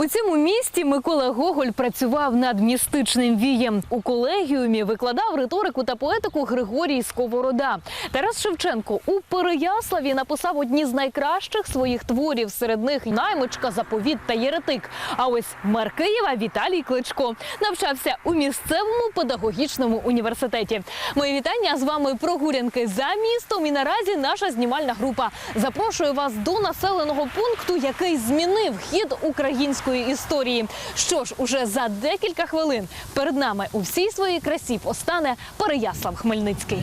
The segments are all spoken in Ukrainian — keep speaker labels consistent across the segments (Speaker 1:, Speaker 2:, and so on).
Speaker 1: У цьому місті Микола Гоголь працював над містичним вієм. У колегіумі викладав риторику та поетику Григорій Сковорода. Тарас Шевченко у Переяславі написав одні з найкращих своїх творів. Серед них наймичка, заповіт та єретик. А ось мер Києва Віталій Кличко навчався у місцевому педагогічному університеті. Мої вітання з вами прогулянки за містом. І наразі наша знімальна група запрошує вас до населеного пункту, який змінив хід української історії. Що ж, уже за декілька хвилин перед нами у всій своїй красі постане Переяслав Хмельницький.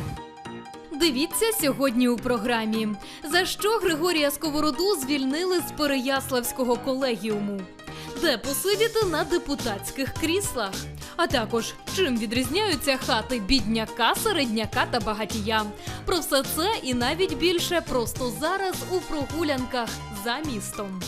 Speaker 2: Дивіться сьогодні у програмі. За що Григорія Сковороду звільнили з Переяславського колегіуму? Де посидіти на депутатських кріслах? А також чим відрізняються хати бідняка, середняка та багатія? Про все це і навіть більше просто зараз у прогулянках за містом.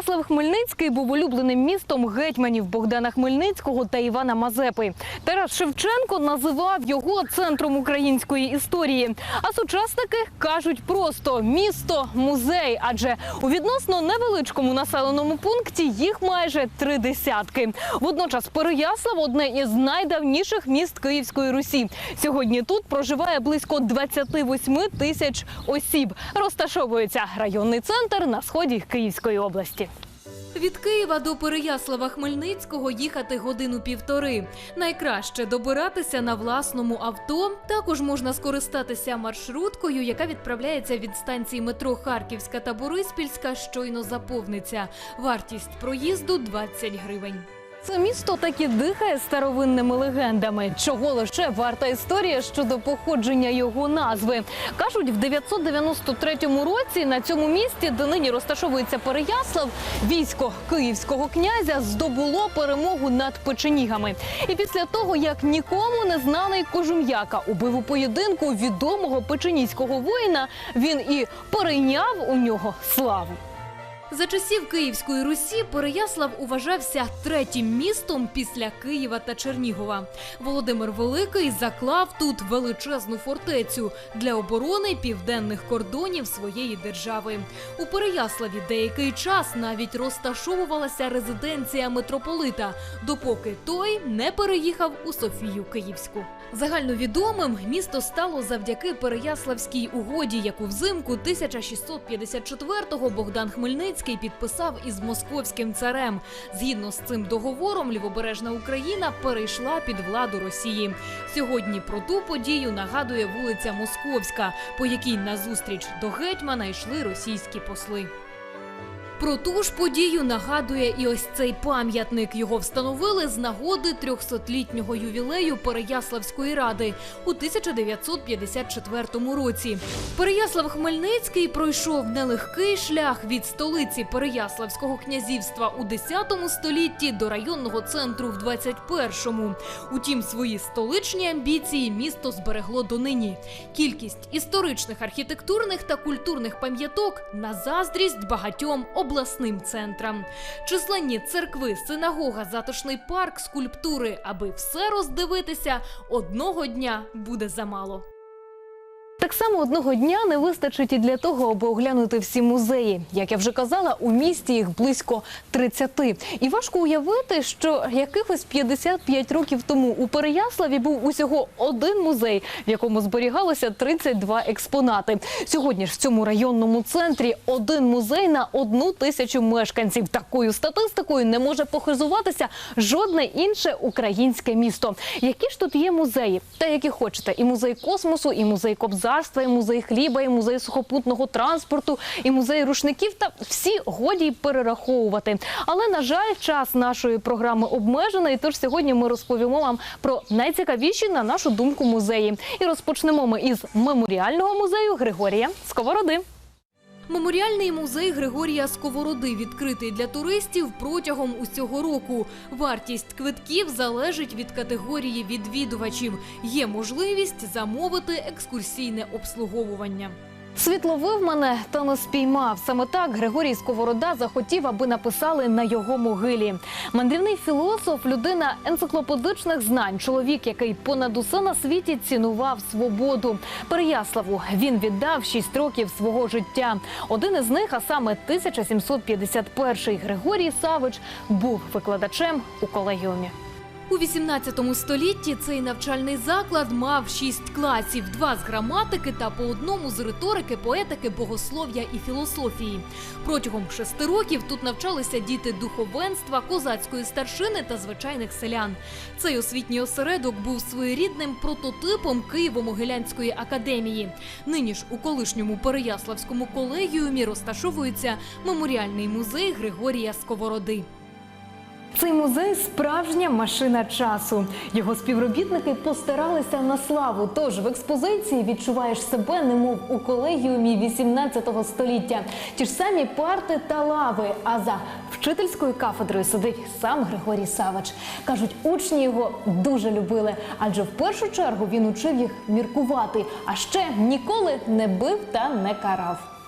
Speaker 1: Переяслав Хмельницький був улюбленим містом гетьманів Богдана Хмельницького та Івана Мазепи. Тарас Шевченко називав його центром української історії. А сучасники кажуть просто місто музей, адже у відносно невеличкому населеному пункті їх майже три десятки. Водночас Переяслав одне із найдавніших міст Київської Русі. Сьогодні тут проживає близько 28 тисяч осіб. Розташовується районний центр на сході Київської області.
Speaker 2: Від Києва до Переяслава Хмельницького їхати годину півтори. Найкраще добиратися на власному авто. Також можна скористатися маршруткою, яка відправляється від станції метро Харківська та Бориспільська, щойно заповниться. Вартість проїзду 20 гривень.
Speaker 1: Це місто таки дихає старовинними легендами. Чого лише варта історія щодо походження його назви. Кажуть, в 993 році на цьому місці, де нині розташовується Переяслав, військо київського князя здобуло перемогу над печенігами. І після того, як нікому не знаний кожум'яка убив у поєдинку відомого печеніського воїна, він і перейняв у нього славу.
Speaker 2: За часів Київської Русі Переяслав уважався третім містом після Києва та Чернігова. Володимир Великий заклав тут величезну фортецю для оборони південних кордонів своєї держави. У Переяславі деякий час навіть розташовувалася резиденція митрополита, допоки той не переїхав у Софію Київську. Загальновідомим місто стало завдяки Переяславській угоді, яку взимку 1654-го Богдан Хмельницький підписав із московським царем. Згідно з цим договором, лівобережна Україна перейшла під владу Росії. Сьогодні про ту подію нагадує вулиця Московська, по якій назустріч до гетьмана йшли російські посли. Про ту ж подію нагадує і ось цей пам'ятник. Його встановили з нагоди 300-літнього ювілею Переяславської ради у 1954 році. Переяслав Хмельницький пройшов нелегкий шлях від столиці Переяславського князівства у 10 столітті до районного центру в 21-му. Утім, свої столичні амбіції місто зберегло донині. Кількість історичних, архітектурних та культурних пам'яток на заздрість багатьом обласним центрам. Численні церкви, синагога, затишний парк, скульптури. Аби все роздивитися, одного дня буде замало.
Speaker 1: Так само одного дня не вистачить і для того, аби оглянути всі музеї. Як я вже казала, у місті їх близько 30. І важко уявити, що якихось 55 років тому у Переяславі був усього один музей, в якому зберігалося 32 експонати. Сьогодні ж в цьому районному центрі один музей на одну тисячу мешканців. Такою статистикою не може похизуватися жодне інше українське місто. Які ж тут є музеї? Та які хочете, і музей космосу, і музей кобзарства, і музей хліба, і музей сухопутного транспорту, і музей рушників. Та всі годі перераховувати. Але на жаль, час нашої програми обмежений. Тож сьогодні ми розповімо вам про найцікавіші на нашу думку музеї. І розпочнемо ми із меморіального музею Григорія Сковороди.
Speaker 2: Меморіальний музей Григорія Сковороди відкритий для туристів протягом усього року. Вартість квитків залежить від категорії відвідувачів. Є можливість замовити екскурсійне обслуговування.
Speaker 1: Світ ловив мене та не спіймав. Саме так Григорій Сковорода захотів, аби написали на його могилі. Мандрівний філософ, людина енциклопедичних знань, чоловік, який понад усе на світі цінував свободу. Переяславу він віддав шість років свого життя. Один із них, а саме 1751 Григорій Савич, був викладачем у колегіумі.
Speaker 2: У 18 столітті цей навчальний заклад мав шість класів: два з граматики та по одному з риторики, поетики, богослов'я і філософії. Протягом шести років тут навчалися діти духовенства, козацької старшини та звичайних селян. Цей освітній осередок був своєрідним прототипом Києво-Могилянської академії. Нині ж у колишньому Переяславському колегіумі розташовується меморіальний музей Григорія Сковороди.
Speaker 1: Цей музей справжня машина часу. Його співробітники постаралися на славу. Тож в експозиції відчуваєш себе, немов у колегіумі 18 століття. Ті ж самі парти та лави. А за вчительською кафедрою сидить сам Григорій Савич. кажуть, учні його дуже любили, адже в першу чергу він учив їх міркувати, а ще ніколи не бив та не карав.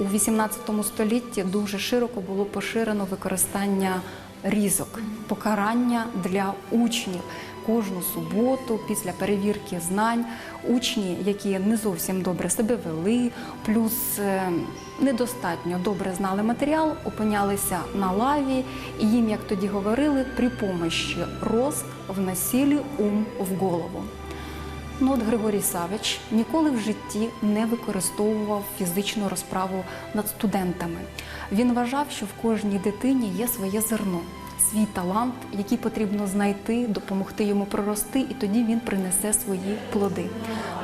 Speaker 3: У 18 столітті дуже широко було поширено використання різок, покарання для учнів. Кожну суботу після перевірки знань учні, які не зовсім добре себе вели, плюс е, недостатньо добре знали матеріал, опинялися на лаві, і їм, як тоді говорили, при помощі роз вносили ум в голову. Ну от Григорій Савич ніколи в житті не використовував фізичну розправу над студентами. Він вважав, що в кожній дитині є своє зерно, свій талант, який потрібно знайти, допомогти йому прорости, і тоді він принесе свої плоди.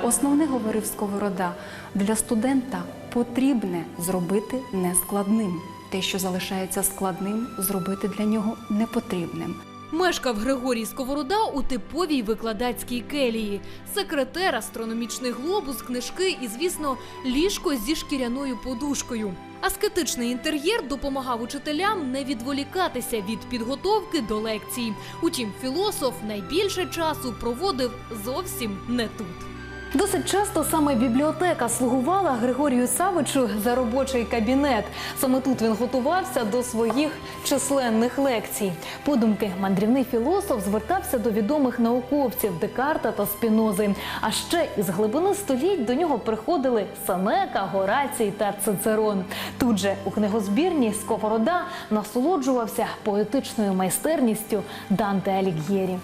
Speaker 3: Основне говорив Сковорода для студента потрібне зробити нескладним. Те, що залишається складним, зробити для нього непотрібним.
Speaker 2: Мешкав Григорій Сковорода у типовій викладацькій келії. Секретер, астрономічний глобус, книжки і, звісно, ліжко зі шкіряною подушкою. Аскетичний інтер'єр допомагав учителям не відволікатися від підготовки до лекцій. Утім, філософ найбільше часу проводив зовсім не тут.
Speaker 1: Досить часто саме бібліотека слугувала Григорію Савичу за робочий кабінет. Саме тут він готувався до своїх численних лекцій. Подумки, мандрівний філософ звертався до відомих науковців Декарта та Спінози. А ще із глибини століть до нього приходили Сенека, Горацій та Цицерон. Тут же у книгозбірні Сковорода насолоджувався поетичною майстерністю Данте Аліг'єрі.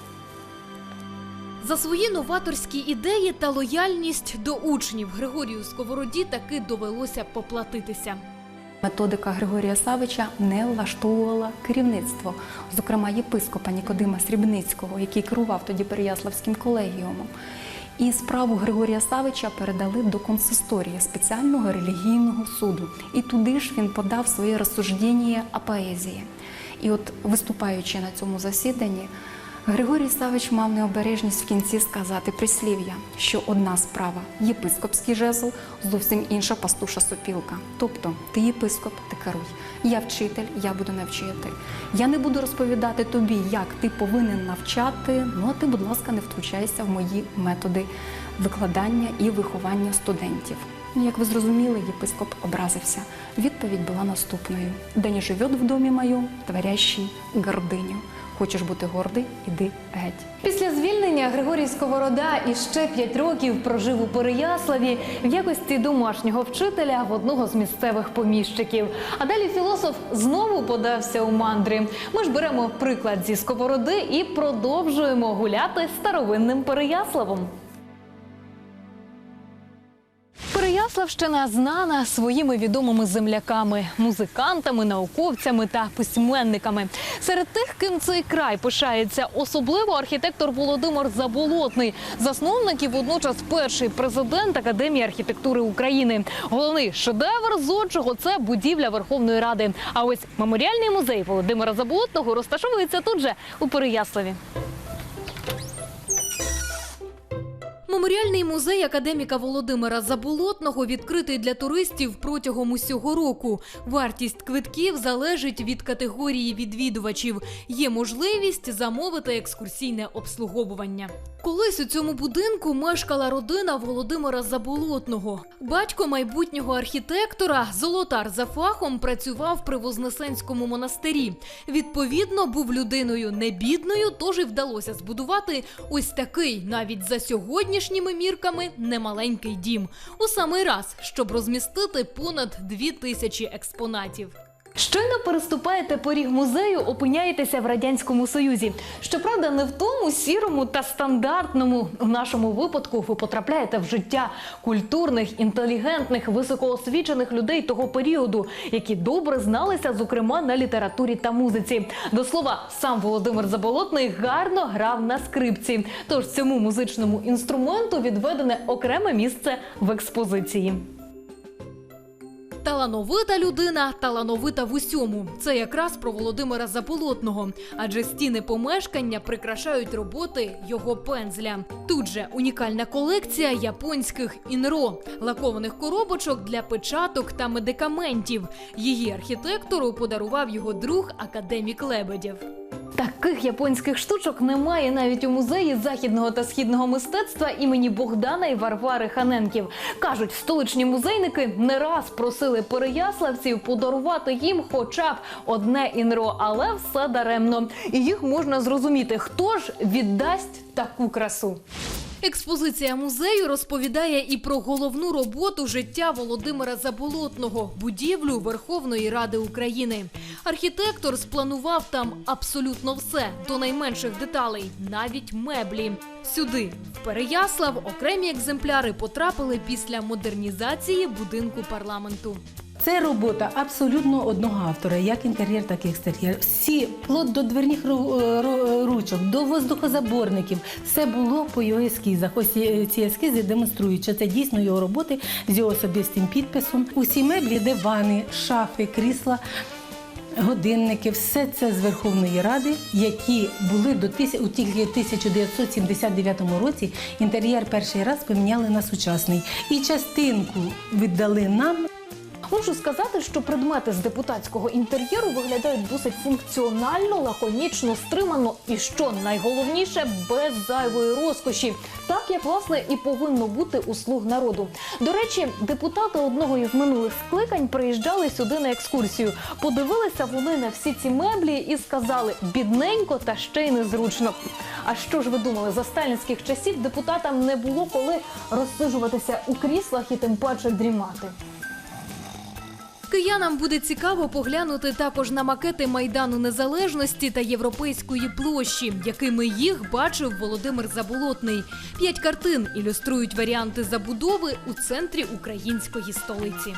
Speaker 2: За свої новаторські ідеї та лояльність до учнів Григорію Сковороді таки довелося поплатитися.
Speaker 3: Методика Григорія Савича не влаштовувала керівництво, зокрема єпископа Нікодима Срібницького, який керував тоді Переяславським колегіумом. І справу Григорія Савича передали до консисторії спеціального релігійного суду. І туди ж він подав своє розсуждення о поезії. І от, виступаючи на цьому засіданні, Григорій Савич мав необережність в кінці сказати прислів'я, що одна справа єпископський жезл, зовсім інша пастуша сопілка. Тобто, ти єпископ, ти керуй. Я вчитель, я буду навчити. Я не буду розповідати тобі, як ти повинен навчати. Ну а ти, будь ласка, не втручайся в мої методи викладання і виховання студентів. Ну, Як ви зрозуміли, єпископ образився. Відповідь була наступною: де не живет в домі мою, творящий гординю. Хочеш бути гордий, іди геть.
Speaker 1: Після звільнення Григорій Сковорода іще п'ять років прожив у Переяславі в якості домашнього вчителя в одного з місцевих поміщиків. А далі філософ знову подався у мандри. Ми ж беремо приклад зі Сковороди і продовжуємо гуляти старовинним Переяславом. Переяславщина знана своїми відомими земляками, музикантами, науковцями та письменниками. Серед тих, ким цей край пишається, особливо архітектор Володимир Заболотний, засновник і водночас перший президент Академії архітектури України. Головний шедевр зодчого це будівля Верховної Ради. А ось меморіальний музей Володимира Заболотного розташовується тут же у Переяславі.
Speaker 2: Меморіальний музей академіка Володимира Заболотного відкритий для туристів протягом усього року. Вартість квитків залежить від категорії відвідувачів. Є можливість замовити екскурсійне обслуговування. Колись у цьому будинку мешкала родина Володимира Заболотного. Батько майбутнього архітектора, золотар за фахом, працював при Вознесенському монастирі. Відповідно, був людиною не бідною, тож і вдалося збудувати ось такий, навіть за сьогоднішніми мірками, немаленький дім. У самий раз, щоб розмістити понад дві тисячі експонатів.
Speaker 1: Щойно переступаєте поріг музею, опиняєтеся в радянському союзі. Щоправда, не в тому сірому та стандартному. У нашому випадку ви потрапляєте в життя культурних, інтелігентних, високоосвічених людей того періоду, які добре зналися, зокрема на літературі та музиці. До слова, сам Володимир Заболотний гарно грав на скрипці. Тож цьому музичному інструменту відведене окреме місце в експозиції.
Speaker 2: Талановита людина, талановита в усьому. Це якраз про Володимира Заполотного, адже стіни помешкання прикрашають роботи його пензля. Тут же унікальна колекція японських інро, лакованих коробочок для печаток та медикаментів. Її архітектору подарував його друг академік Лебедєв.
Speaker 1: Таких японських штучок немає навіть у музеї західного та східного мистецтва імені Богдана і Варвари Ханенків. Кажуть, столичні музейники не раз просили переяславців подарувати їм хоча б одне інро, але все даремно. І їх можна зрозуміти, хто ж віддасть таку красу.
Speaker 2: Експозиція музею розповідає і про головну роботу життя Володимира Заболотного будівлю Верховної Ради України. Архітектор спланував там абсолютно все до найменших деталей, навіть меблі. Сюди, в Переяслав, окремі екземпляри потрапили після модернізації будинку парламенту.
Speaker 4: Це робота абсолютно одного автора, як інтер'єр, так і екстер'єр. Всі вплоть до дверних е, ру- ручок, до воздухозаборників, все було по його ескізах. Ось е, ці ескізи демонструють, що це дійсно його роботи з його особистим підписом. Усі меблі, дивани, шафи, крісла. Годинники, все це з Верховної Ради, які були до тисяч у тільки 1979 році. Інтер'єр перший раз поміняли на сучасний, і частинку віддали нам
Speaker 1: Можу сказати, що предмети з депутатського інтер'єру виглядають досить функціонально, лаконічно, стримано і що найголовніше без зайвої розкоші, так як власне і повинно бути у слуг народу. До речі, депутати одного із минулих скликань приїжджали сюди на екскурсію. Подивилися вони на всі ці меблі і сказали бідненько та ще й незручно. А що ж ви думали, за сталінських часів депутатам не було коли розсиджуватися у кріслах і тим паче дрімати.
Speaker 2: Киянам буде цікаво поглянути також на макети Майдану Незалежності та Європейської площі, якими їх бачив Володимир Заболотний. П'ять картин ілюструють варіанти забудови у центрі української столиці.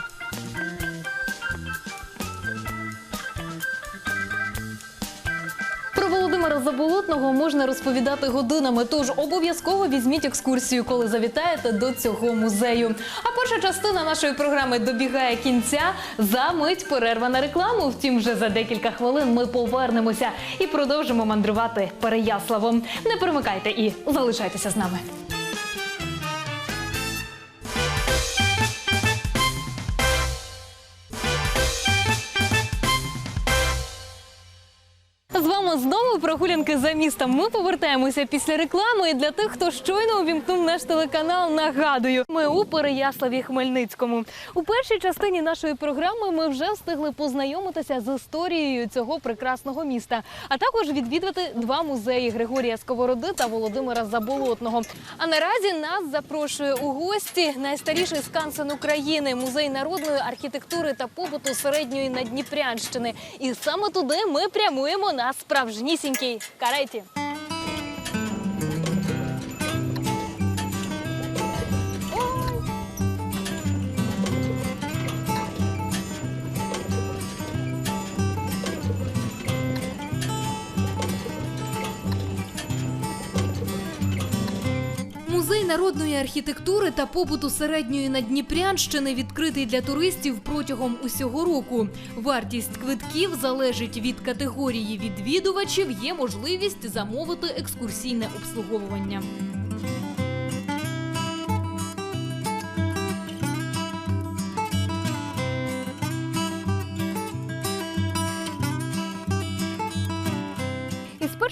Speaker 1: Володимира Заболотного можна розповідати годинами, тож обов'язково візьміть екскурсію, коли завітаєте до цього музею. А перша частина нашої програми добігає кінця. За мить перерва на рекламу. Втім, вже за декілька хвилин ми повернемося і продовжимо мандрувати Переяславом. Не перемикайте і залишайтеся з нами. Знову прогулянки за містом. Ми повертаємося після реклами. І для тих, хто щойно увімкнув наш телеканал, нагадую, ми у Переяславі Хмельницькому. У першій частині нашої програми ми вже встигли познайомитися з історією цього прекрасного міста, а також відвідати два музеї Григорія Сковороди та Володимира Заболотного. А наразі нас запрошує у гості найстаріший скансен України музей народної архітектури та побуту середньої Надніпрянщини. І саме туди ми прямуємо на справжнісінькій кареті.
Speaker 2: Музей народної архітектури та побуту середньої Надніпрянщини відкритий для туристів протягом усього року. Вартість квитків залежить від категорії відвідувачів. Є можливість замовити екскурсійне обслуговування.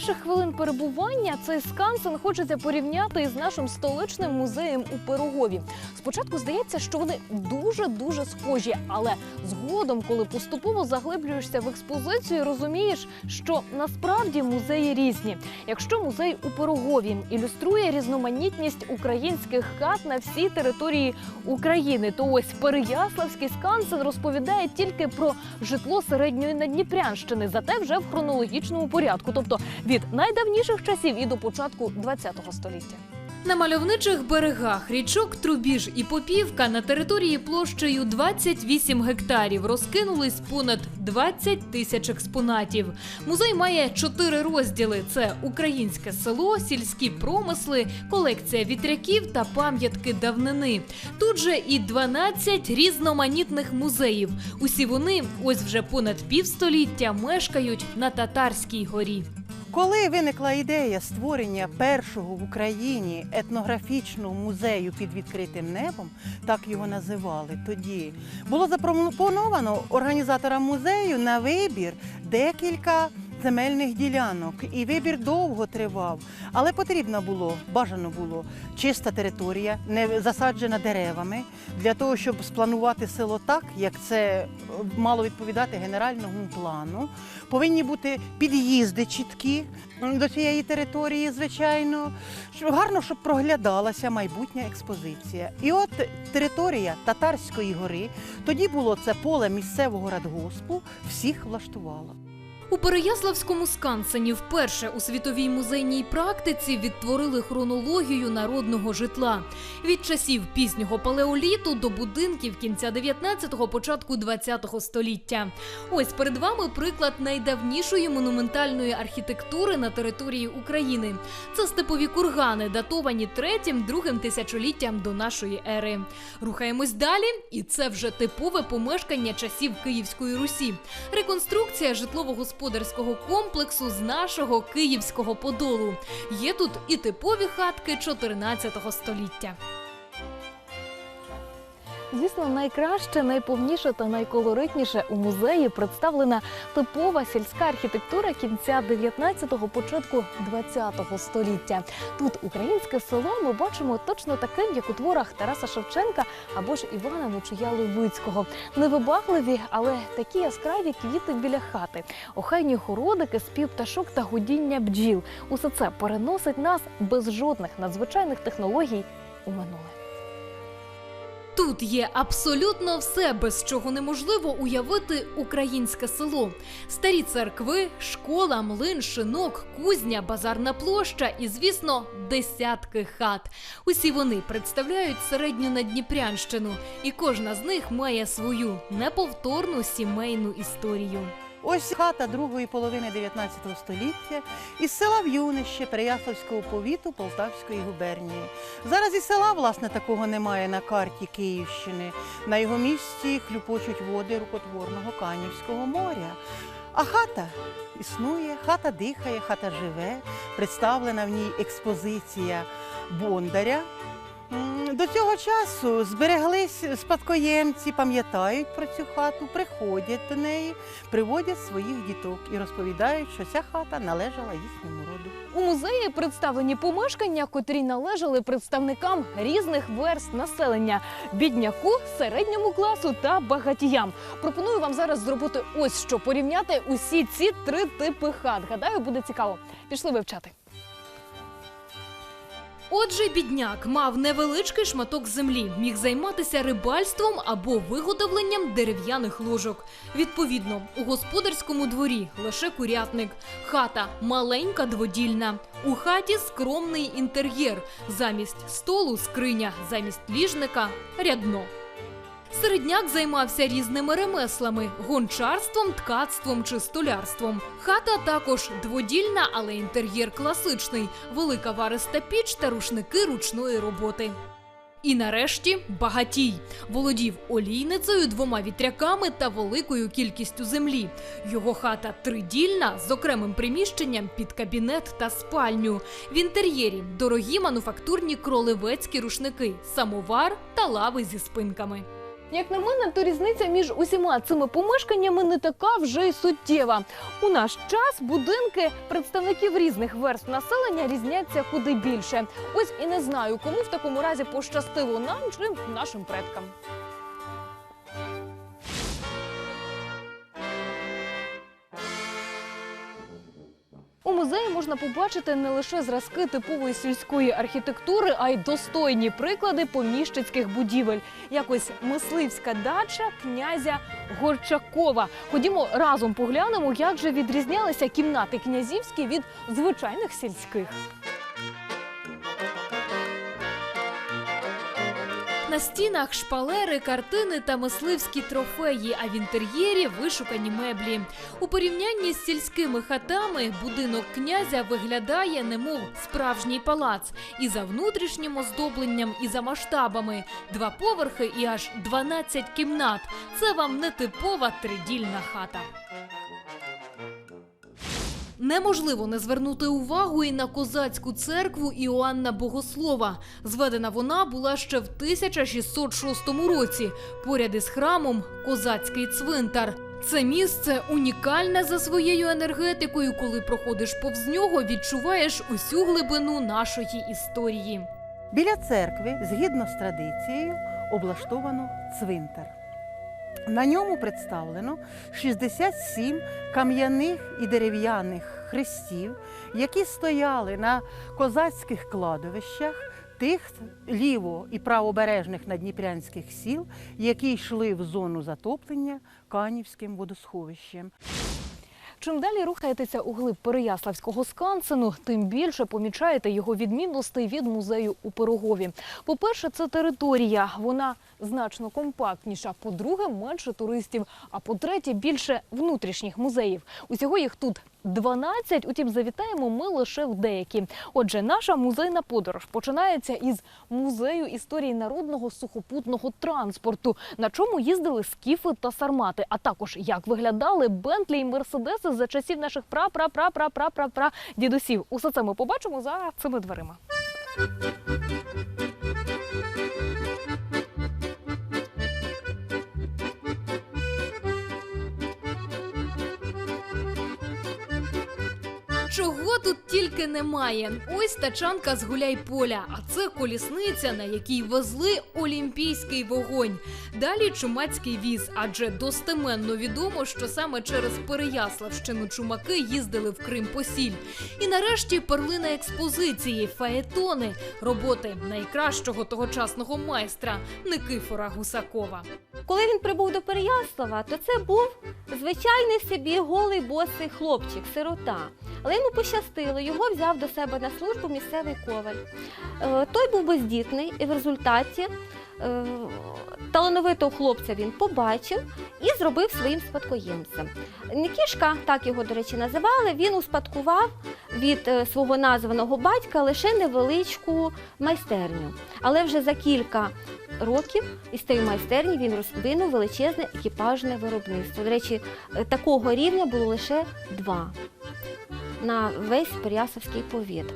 Speaker 5: Перших хвилин перебування цей скансен хочеться порівняти із нашим столичним музеєм у Пирогові. Спочатку здається, що вони дуже дуже схожі, але згодом, коли поступово заглиблюєшся в експозицію, розумієш, що насправді музеї різні. Якщо музей у Пирогові ілюструє різноманітність українських хат на всій території України, то ось Переяславський скансен розповідає тільки про житло середньої Надніпрянщини, зате вже в хронологічному порядку, тобто від найдавніших часів і до початку ХХ століття.
Speaker 1: На мальовничих берегах річок Трубіж і Попівка на території площею 28 гектарів розкинулись понад 20 тисяч експонатів. Музей має чотири розділи: це українське село, сільські промисли, колекція вітряків та пам'ятки давнини. Тут же і 12 різноманітних музеїв. Усі вони ось вже понад півстоліття мешкають на Татарській горі.
Speaker 6: Коли виникла ідея створення першого в Україні етнографічного музею під відкритим небом, так його називали тоді, було запропоновано організаторам музею на вибір декілька земельних ділянок. І вибір довго тривав, але потрібно було, бажано було чиста територія, не засаджена деревами, для того, щоб спланувати село так, як це е, мало відповідати генеральному плану. Повинні бути під'їзди чіткі до цієї території, звичайно. Гарно, щоб проглядалася майбутня експозиція. І от територія Татарської гори, тоді було це поле місцевого радгоспу, всіх влаштувала.
Speaker 1: У Переяславському скансені вперше у світовій музейній практиці відтворили хронологію народного житла від часів пізнього палеоліту до будинків кінця 19-го, початку 20-го століття. Ось перед вами приклад найдавнішої монументальної архітектури на території України. Це степові кургани, датовані третім-другим тисячоліттям до нашої ери. Рухаємось далі, і це вже типове помешкання часів Київської Русі. Реконструкція житлово-господарського комплексу з нашого київського подолу. Є тут і типові хатки 14 століття.
Speaker 5: Звісно, найкраще, найповніше та найколоритніше у музеї представлена типова сільська архітектура кінця 19-го, початку 20-го століття. Тут українське село ми бачимо точно таким, як у творах Тараса Шевченка або ж Івана Нечуя Левицького. Невибагливі, але такі яскраві квіти біля хати, охайні городики, спів пташок та гудіння бджіл. Усе це переносить нас без жодних надзвичайних технологій у минуле.
Speaker 1: Тут є абсолютно все, без чого неможливо уявити українське село: старі церкви, школа, млин, шинок, кузня, базарна площа і, звісно, десятки хат. Усі вони представляють середню Надніпрянщину, і кожна з них має свою неповторну сімейну історію.
Speaker 6: Ось хата другої половини 19 століття із села В'юнище Переяславського повіту Полтавської губернії. Зараз і села, власне, такого немає на карті Київщини. На його місці хлюпочуть води рукотворного Канівського моря. А хата існує, хата дихає, хата живе. Представлена в ній експозиція Бондаря. До цього часу збереглись спадкоємці, пам'ятають про цю хату, приходять до неї, приводять своїх діток і розповідають, що ця хата належала їхньому роду.
Speaker 5: У музеї представлені помешкання, котрі належали представникам різних верст населення: бідняку, середньому класу та багатіям. Пропоную вам зараз зробити ось що порівняти усі ці три типи хат. Гадаю, буде цікаво. Пішли вивчати.
Speaker 1: Отже, бідняк мав невеличкий шматок землі, міг займатися рибальством або виготовленням дерев'яних ложок. Відповідно, у господарському дворі лише курятник, хата маленька дводільна. У хаті скромний інтер'єр. Замість столу скриня, замість ліжника рядно. Середняк займався різними ремеслами гончарством, ткацтвом чи столярством. Хата також дводільна, але інтер'єр класичний, велика вариста піч та рушники ручної роботи. І нарешті багатій володів олійницею, двома вітряками та великою кількістю землі. Його хата тридільна з окремим приміщенням під кабінет та спальню. В інтер'єрі дорогі мануфактурні кролевецькі рушники, самовар та лави зі спинками. Як на мене, то різниця між усіма цими помешканнями не така вже й суттєва. У наш час будинки представників різних верств населення різняться куди більше. Ось і не знаю, кому в такому разі пощастило нам чи нашим предкам. У музеї можна побачити не лише зразки типової сільської архітектури, а й достойні приклади поміщицьких будівель. Якось мисливська дача князя Горчакова. Ходімо разом поглянемо, як же відрізнялися кімнати князівські від звичайних сільських.
Speaker 2: На стінах шпалери, картини та мисливські трофеї, а в інтер'єрі вишукані меблі. У порівнянні з сільськими хатами будинок князя виглядає немов справжній палац і за внутрішнім оздобленням, і за масштабами. Два поверхи і аж 12 кімнат. Це вам не типова тридільна хата. Неможливо не звернути увагу і на козацьку церкву Іоанна Богослова. Зведена вона була ще в 1606 році. Поряд із храмом козацький цвинтар. Це місце унікальне за своєю енергетикою. Коли проходиш повз нього, відчуваєш усю глибину нашої історії.
Speaker 6: Біля церкви, згідно з традицією, облаштовано цвинтар. На ньому представлено 67 кам'яних і дерев'яних хрестів, які стояли на козацьких кладовищах тих ліво- і правобережних надніпрянських сіл, які йшли в зону затоплення Канівським водосховищем.
Speaker 1: Чим далі рухаєтеся у глиб Переяславського скансену, тим більше помічаєте його відмінностей від музею у Пирогові. По-перше, це територія. Вона значно компактніша. По-друге, менше туристів. А по-третє, більше внутрішніх музеїв. Усього їх тут 12, утім, завітаємо ми лише в деякі. Отже, наша музейна подорож починається із музею історії народного сухопутного транспорту, на чому їздили скіфи та сармати, а також як виглядали Бентлі і Мерседеси за часів наших пра-пра-пра-пра-пра-пра дідусів. Усе це ми побачимо за цими дверима.
Speaker 2: Чого тут тільки немає. Ось тачанка з гуляй-поля, а це колісниця, на якій везли олімпійський вогонь. Далі чумацький віз, адже достеменно відомо, що саме через Переяславщину чумаки їздили в Крим по сіль. І нарешті перлина експозиції фаетони, роботи найкращого тогочасного майстра Никифора Гусакова.
Speaker 7: Коли він прибув до Переяслава, то це був звичайний собі голий босий хлопчик, сирота. Але йому пощастило, його взяв до себе на службу місцевий коваль. Е, Той був бездітний, і в результаті е, талановитого хлопця він побачив і зробив своїм спадкоємцем. Нікішка, так його, до речі, називали, він успадкував від е, свого названого батька лише невеличку майстерню. Але вже за кілька років із тієї майстерні він розвинув величезне екіпажне виробництво. До речі, е, такого рівня було лише два на весь Переяславський повіт.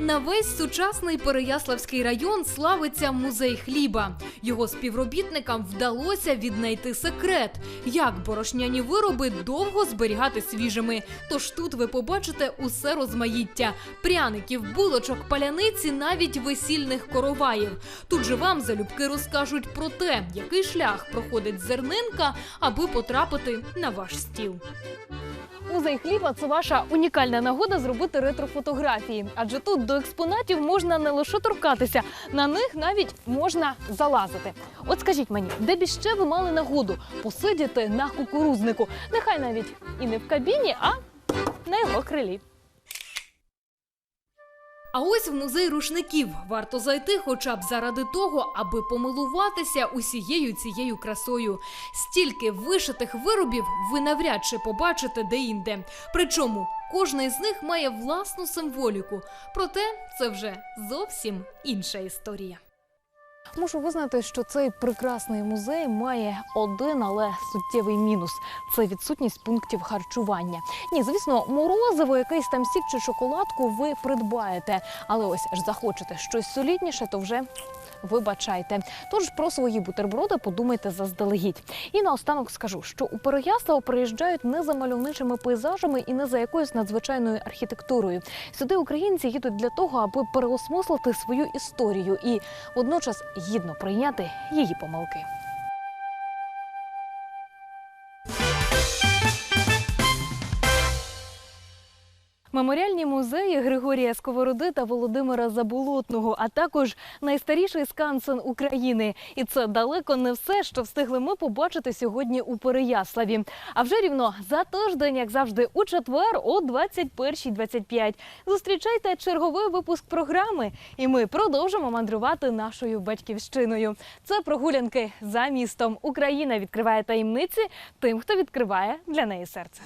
Speaker 2: На весь сучасний Переяславський район славиться музей хліба. Його співробітникам вдалося віднайти секрет, як борошняні вироби довго зберігати свіжими. Тож тут ви побачите усе розмаїття: пряників, булочок, паляниці, навіть весільних короваїв. Тут же вам залюбки розкажуть про те, який шлях проходить зернинка, аби потрапити на ваш стіл.
Speaker 1: Музей хліба це ваша унікальна нагода зробити ретрофотографії. Адже тут до експонатів можна не лише торкатися, на них навіть можна залазити. От скажіть мені, де б іще ви мали нагоду посидіти на кукурузнику? Нехай навіть і не в кабіні, а на його крилі.
Speaker 2: А ось в музей рушників варто зайти, хоча б заради того, аби помилуватися усією цією красою. Стільки вишитих виробів ви навряд чи побачите де-інде. Причому кожний з них має власну символіку. Проте це вже зовсім інша історія.
Speaker 1: Мушу визнати, що цей прекрасний музей має один, але суттєвий мінус це відсутність пунктів харчування. Ні, звісно, морозиво, якийсь там сік чи шоколадку ви придбаєте. Але ось ж захочете щось солідніше, то вже вибачайте. Тож про свої бутерброди подумайте заздалегідь. І наостанок скажу, що у Переяслав приїжджають не за мальовничими пейзажами і не за якоюсь надзвичайною архітектурою. Сюди українці їдуть для того, аби переосмислити свою історію і водночас гідно прийняти її помилки. Меморіальні музеї Григорія Сковороди та Володимира Заболотного, а також найстаріший скансен України. І це далеко не все, що встигли ми побачити сьогодні у Переяславі. А вже рівно за тиждень, як завжди, у четвер о 21.25. Зустрічайте черговий випуск програми, і ми продовжимо мандрувати нашою батьківщиною. Це прогулянки за містом. Україна відкриває таємниці тим, хто відкриває для неї серце.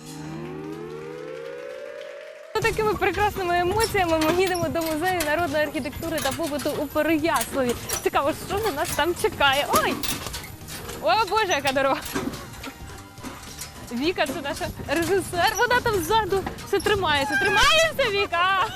Speaker 1: Такими прекрасними емоціями ми їдемо до музею народної архітектури та побуту у Переяславі. Цікаво, що на нас там чекає. Ой! О, Боже, яка дорога! Віка, це наша режисер. Вона там ззаду все тримається. Тримаємося, Віка!